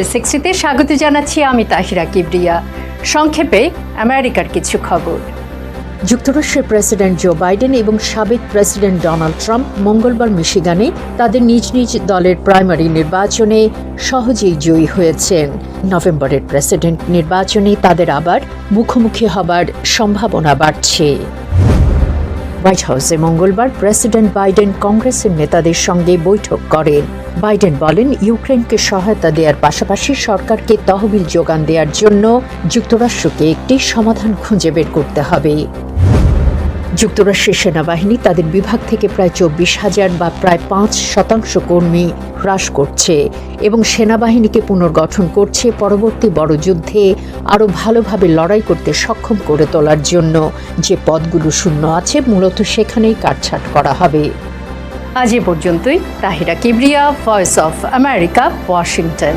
এ সিক্সটিতে স্বাগত জানাচ্ছি আমি তাহিরা কিবরিয়া। সংক্ষেপে আমেরিকার কিছু খবর। যুক্তরাষ্ট্রের প্রেসিডেন্ট জো বাইডেন এবং সাবেক প্রেসিডেন্ট ডোনাল্ড ট্রাম্প মঙ্গলবার মিশিগানে তাদের নিজ নিজ দলের প্রাইমারি নির্বাচনে সহজেই জয়ী হয়েছেন। নভেম্বরের প্রেসিডেন্ট নির্বাচনে তাদের আবার মুখোমুখি হবার সম্ভাবনা বাড়ছে। হোয়াইট হাউসে মঙ্গলবার প্রেসিডেন্ট বাইডেন কংগ্রেসের নেতাদের সঙ্গে বৈঠক করেন। বাইডেন বলেন, ইউক্রেনকে সহায়তা দেওয়ার পাশাপাশি সরকারকে তহবিল যোগান দেওয়ার জন্য যুক্তরাষ্ট্রকে একটি সমাধান খুঁজে বের করতে হবে। যুক্তরাষ্ট্রের সেনাবাহিনী তাদের বিভাগ থেকে প্রায় চব্বিশ হাজার বা প্রায় পাঁচ শতাংশ কর্মী হ্রাস করছে এবং সেনাবাহিনীকে পুনর্গঠন করছে পরবর্তী বড় যুদ্ধে আরও ভালোভাবে লড়াই করতে সক্ষম করে তোলার জন্য। যে পদগুলো শূন্য আছে, মূলত সেখানেই কাটছাট করা হবে। আজ এ পর্যন্তই। Tahira Kibria voice of America Washington